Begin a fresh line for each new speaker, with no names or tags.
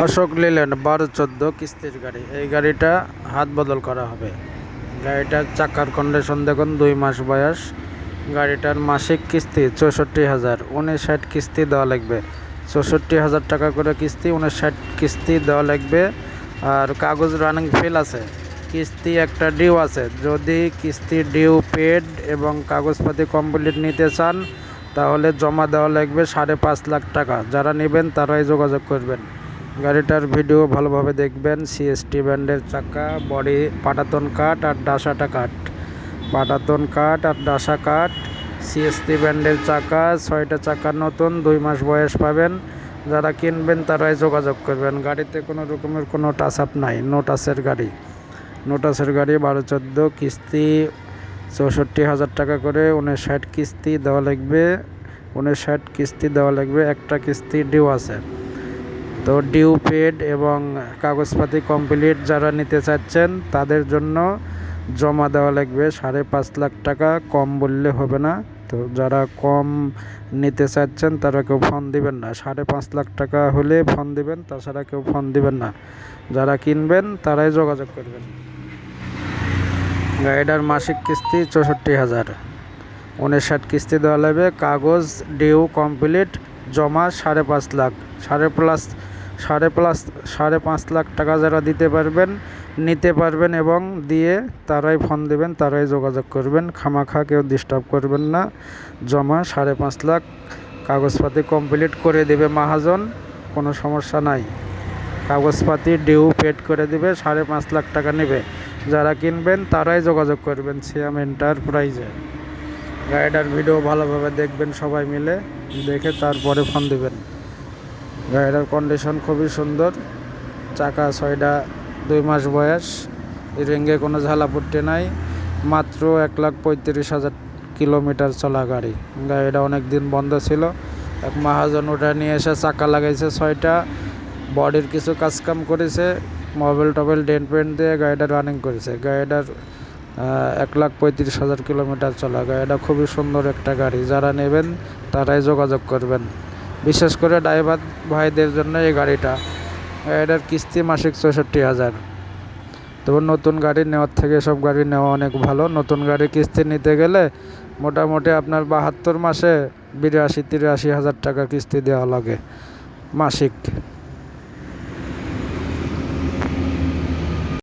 Ashok Leyland বারো চোদ্দ কিস্তির গাড়ি। এই গাড়িটা হাত বদল করা হবে। গাড়িটার চাকার কন্ডিশন দেখুন, দুই মাস বয়স। গাড়িটার মাসিক কিস্তি চৌষট্টি হাজার। উনিশ ষাট কিস্তি দেওয়া লাগবে। চৌষট্টি হাজার টাকা করে কিস্তি উনিশ ষাট কিস্তি দেওয়া লাগবে। আর কাগজ রানিং ফেল আছে। কিস্তি একটা ডিউ আছে। যদি কিস্তি ডিউ পেড এবং কাগজপাতি কমপ্লিট নিতে চান, তাহলে জমা দেওয়া লাগবে সাড়ে পাঁচ লাখ টাকা। যারা নেবেন, তারাই যোগাযোগ করবেন। গাড়িটার ভিডিও ভালোভাবে দেখবেন। সিএসটি ব্যান্ডের চাকা, বডি, পাটাতন কাঠ আর ডাসাটা কাঠ। পাটাতন কাঠ আর ডাসা কাঠ। সিএসটি ব্যান্ডের চাকা, ছয়টা চাকা নতুন, দুই মাস বয়স পাবেন। যারা কিনবেন তারাই যোগাযোগ করবেন। গাড়িতে কোনো রকমের কোনো টাচ আপ নাই। নোটাসের গাড়ি। নোটাসের গাড়ি বারো চোদ্দ কিস্তি, চৌষট্টি হাজার টাকা করে উনিশ ষাট কিস্তি দেওয়া লাগবে। উনিশ ষাট কিস্তি দেওয়া লাগবে। একটা কিস্তি ডিউ আছে। তো ডিউ পেড এবং কাগজপাতি কমপ্লিট যারা নিতে চাচ্ছেন, তাদের জন্য জমা দেওয়া লাগবে সাড়ে পাঁচ লাখ টাকা। কম বললে হবে না। তো যারা কম নিতে চাচ্ছেন, তারা কেউ ফোন দিবেন না। সাড়ে পাঁচ লাখ টাকা হলে ফোন দিবেন, তাছাড়া কেউ ফোন দিবেন না। যারা কিনবেন, তারাই যোগাযোগ করবেন। গাড়িটার মাসিক কিস্তি চৌষট্টি হাজার। উনিশ ষাট কিস্তি দেওয়া লাগবে। কাগজ, ডিউ, কমপ্লিট, জমা সাড়ে পাঁচ লাখ। সাড়ে প্লাস সাড়ে প্লাস, সাড়ে পাঁচ লাখ টাকা যারা দিতে পারবেন, নিতে পারবেন এবং দিয়ে তারাই ফোন দেবেন, তারাই যোগাযোগ করবেন। খামাখা কেউ ডিস্টার্ব করবেন না। জমা সাড়ে পাঁচ লাখ কাগজপাতি কমপ্লিট করে দেবে মাহাজন, কোনো সমস্যা নাই। কাগজপাতি ডিউ পেড করে দেবে, সাড়ে পাঁচ লাখ টাকা নেবে। যারা কিনবেন তারাই যোগাযোগ করবেন সিয়াম এন্টারপ্রাইজে গাড়িটার ভিডিও ভালোভাবে দেখবেন সবাই মিলে, দেখে তারপরে ফোন দিবেন। গাড়িটার কন্ডিশন খুবই সুন্দর। চাকা ছয়টা দুই মাস বয়স। রেঙ্গে কোনো ঝালাপুট্টি নাই। মাত্র এক লাখ পঁয়ত্রিশ হাজার কিলোমিটার চলা গাড়ি। গাড়িটা অনেক দিন বন্ধ ছিল। এক মাহাজন ওটা নিয়ে এসে চাকা লাগাইছে ছয়টা। বডির কিছু কাজকাম করেছে। মোবাইল টোবাইল, ডেন্ট পেন্ট দিয়ে গাড়িটা রানিং করেছে। গাড়িটার এক লাখ পঁয়ত্রিশ হাজার কিলোমিটার চলা। গাড়িটা খুবই সুন্দর একটা গাড়ি। যারা নেবেন, তারাই যোগাযোগ করবেন। বিশেষ করে ড্রাইভার ভাইদের জন্য এই গাড়িটা। এটার কিস্তি মাসিক চৌষট্টি হাজার। তবে নতুন গাড়ি নেওয়ার থেকে সব গাড়ি নেওয়া অনেক ভালো। নতুন গাড়ি কিস্তি নিতে গেলে মোটামুটি আপনার বাহাত্তর মাসে বিরাশি তিরাশি হাজার টাকা কিস্তি দেওয়া লাগে মাসিক।